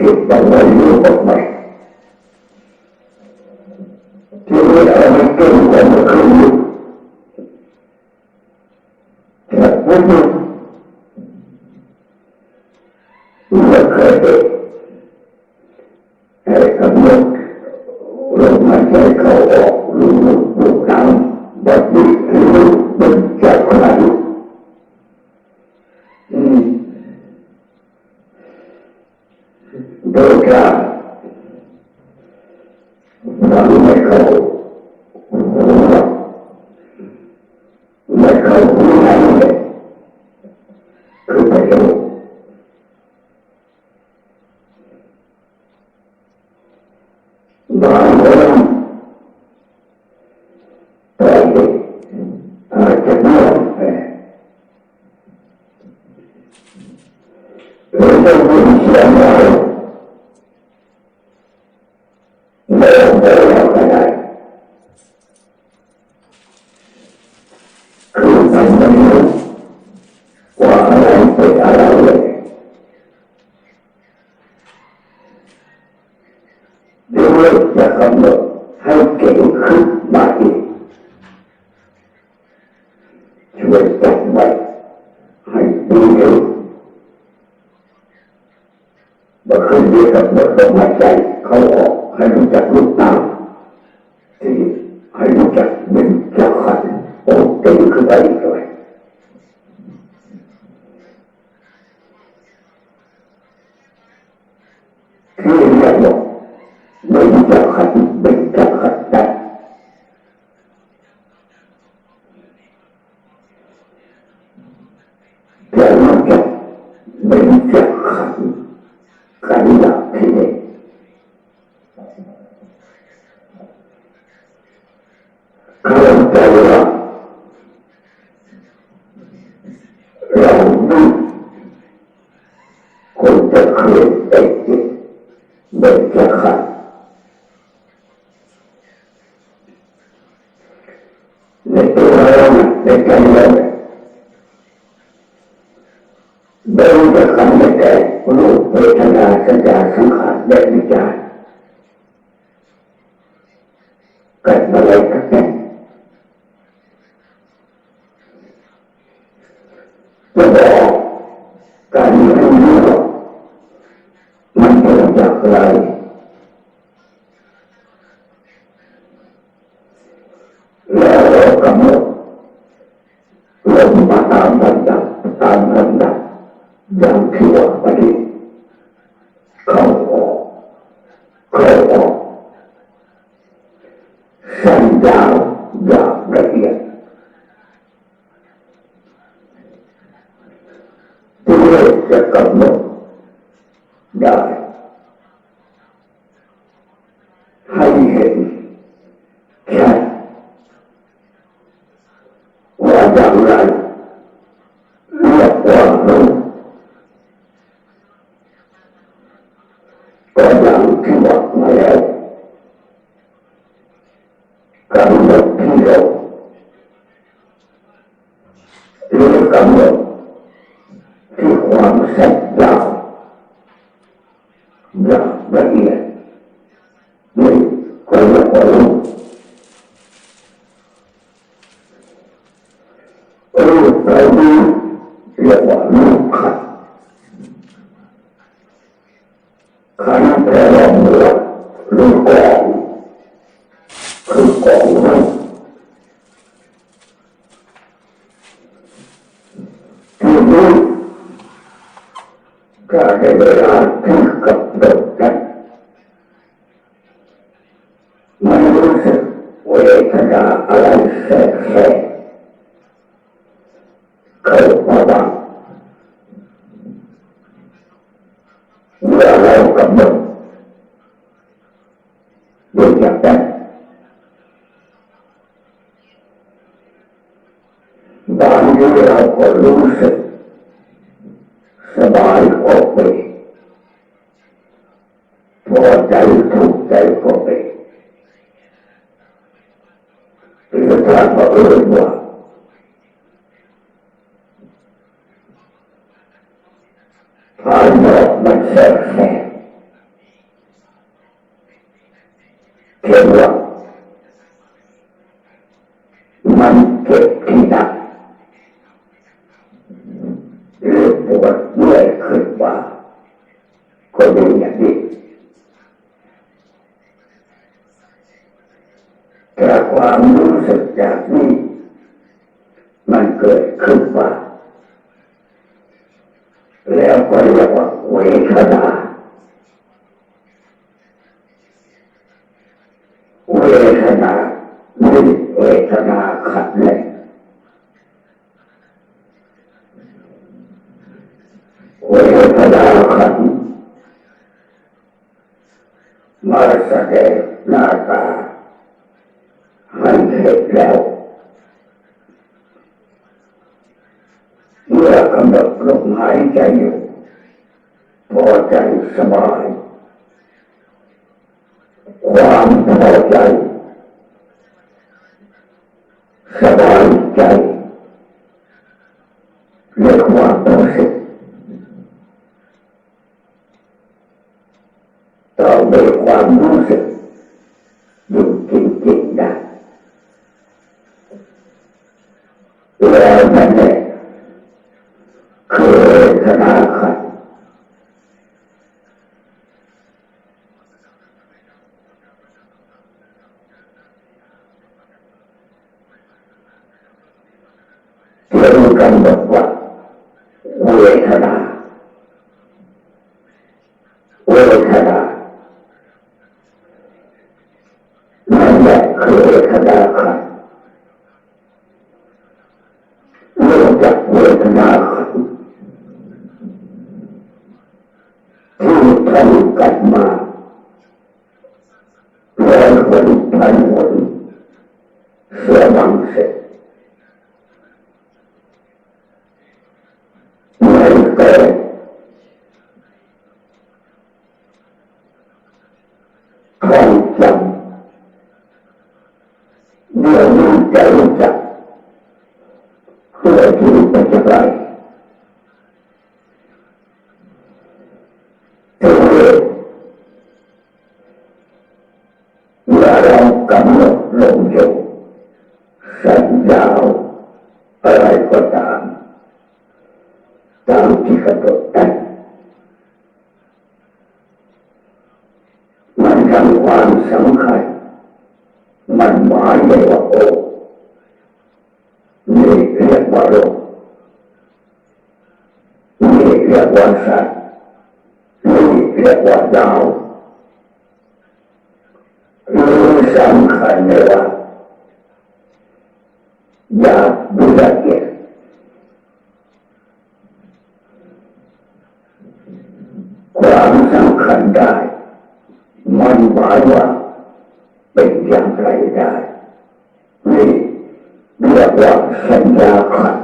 yurtlarına bakmak. Diğer ayakta yukarı kılıyor. Ya bu de calidad. Debemos dejar Thank you. Gracias. मन का हृदयात्मक कपड़ों तक พอใจทุกใจก็เป็นหรือถามว่าเออ เกิดขึ้นมาแล้วก็เร พอใจสบาย ความพอใจ สบายใจเรียกว่าตัวสิต่อไปความรู้สึกอยู่จริงๆได้แล้ว perlukan bahwa mulai sana สำคัญมันหมายไม่ว่าโอ้นี่เรียกว่าโลกนี่เรียกว่าสัตว์ไม่เรียกว่าดาว เรียกว่าสัญญาขัด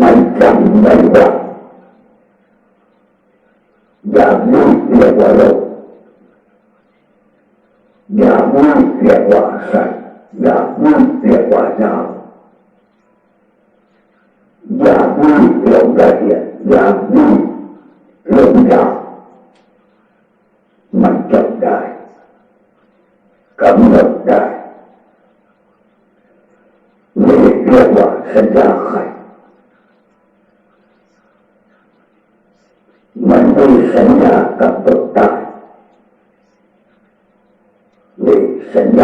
ม่จำไม่ได้อย่าง สัญญากับหนดได้มีสัญญา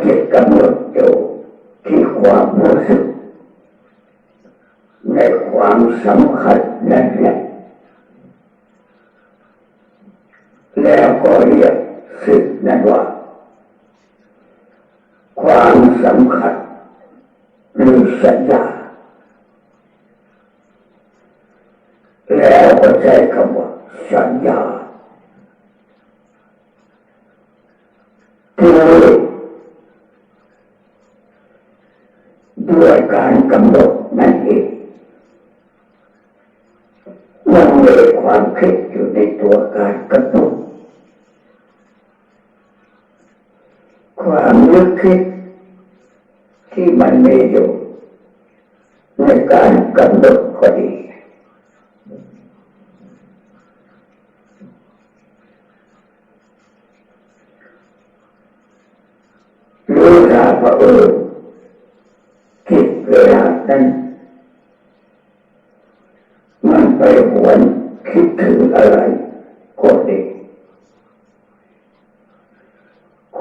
que cambió yo มันมีความคิดอยู่ในตัวการกระตุ้นความนึกคิดที่มันมีอยู่ในการกำหนดก็ดี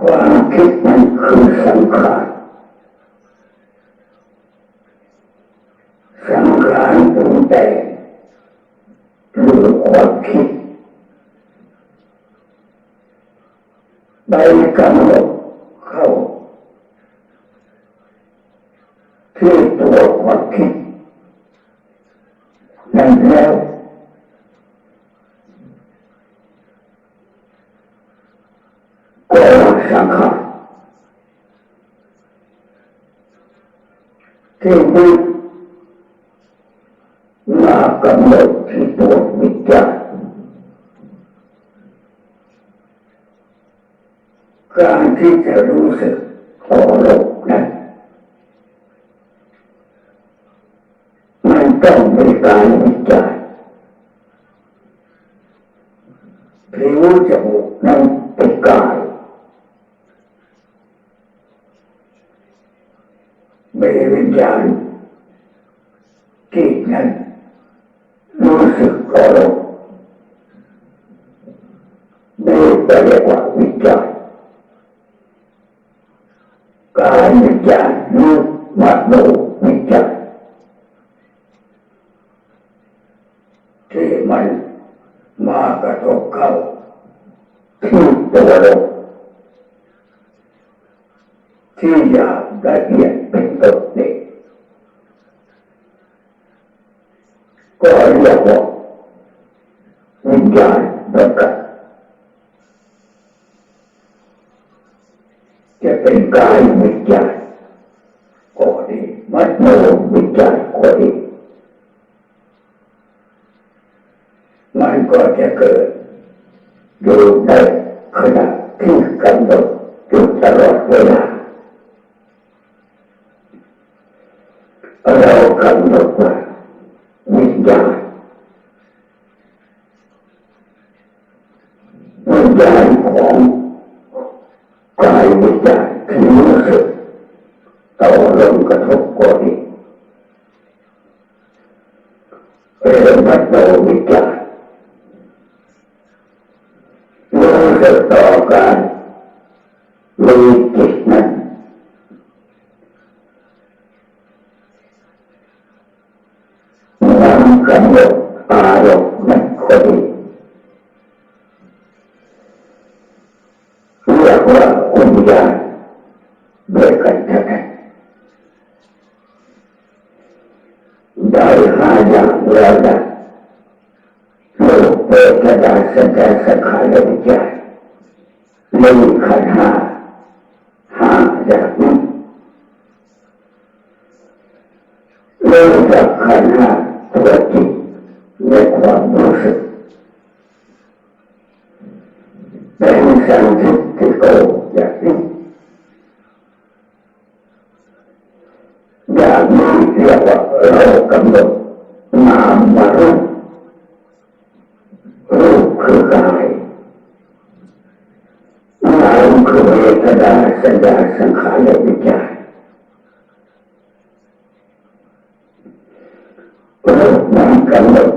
ความคิดนั้นคือสังขารสังขารปรงแต่งคือความคิดไปกำหนด thiên nhiên là cộng đồng thì buộc bị chặt càng thi theo ta เรียกว่าวิจารกายวิจารรูปมาดู็นกายวิจัยก็ดีมโนวิจัยก็ดีมันก็จะเกิดอยู่ได้ เรื่องมัดโนวิจารมีต่อการมีจิต ไม่มีใครห้า கண்கள்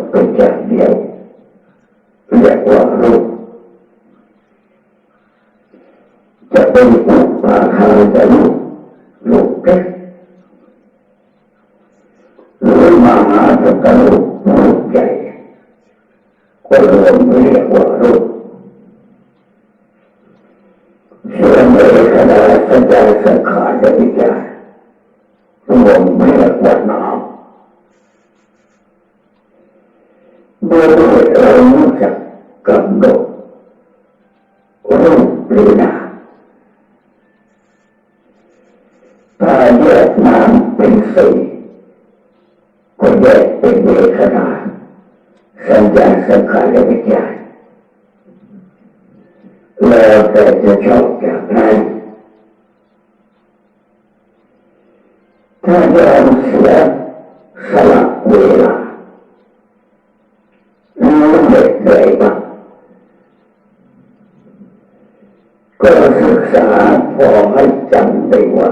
ให้จำได้ว่า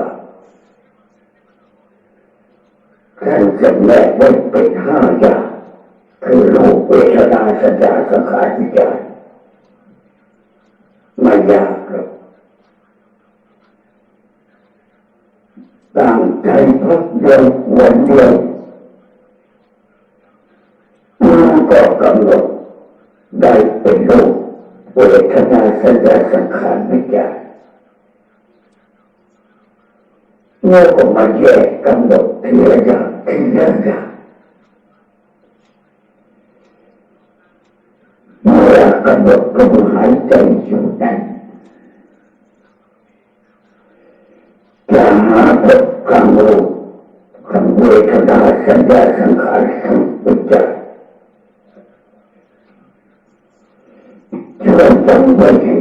ท่านจำแนกไว้เป็นห้าอย่างคือรูปเวทนาสัญญาสังขารวิญญาณไม่ยากหรอกตั้งใจพักเดียววันเดียวมันก็กำหนดได้เป็นรูปเวทนาสัญญาสังขารวิญญาณ เมื่อก็มาแยกกำหนดทีละอย่างทีละอย่างเมื่อกำหนดลมหายใจอยู่นั้นจะหาพบคำรู้คำเวทนาสัญญาสังขารสังวิญญาณช่วยจำไว้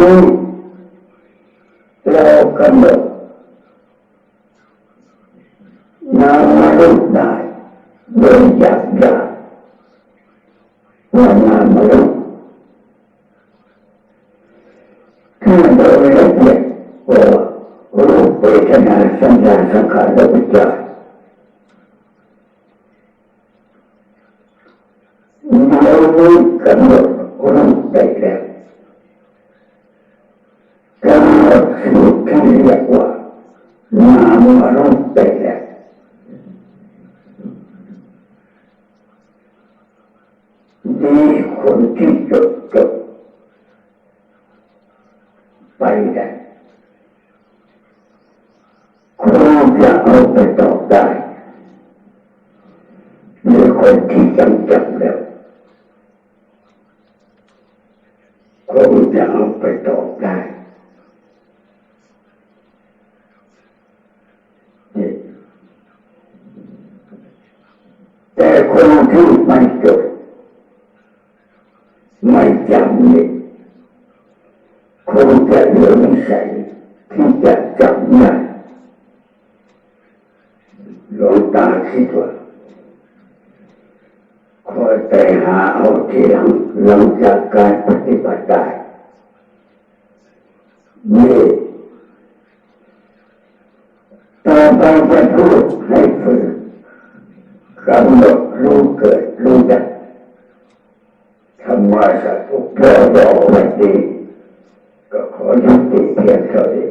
นรู้เรากำหนดนามรูปได้โดยานา แต่คน ธรรมาสาธุพระดอกวันนี้ก็ขอยุติเพียงเท่านี้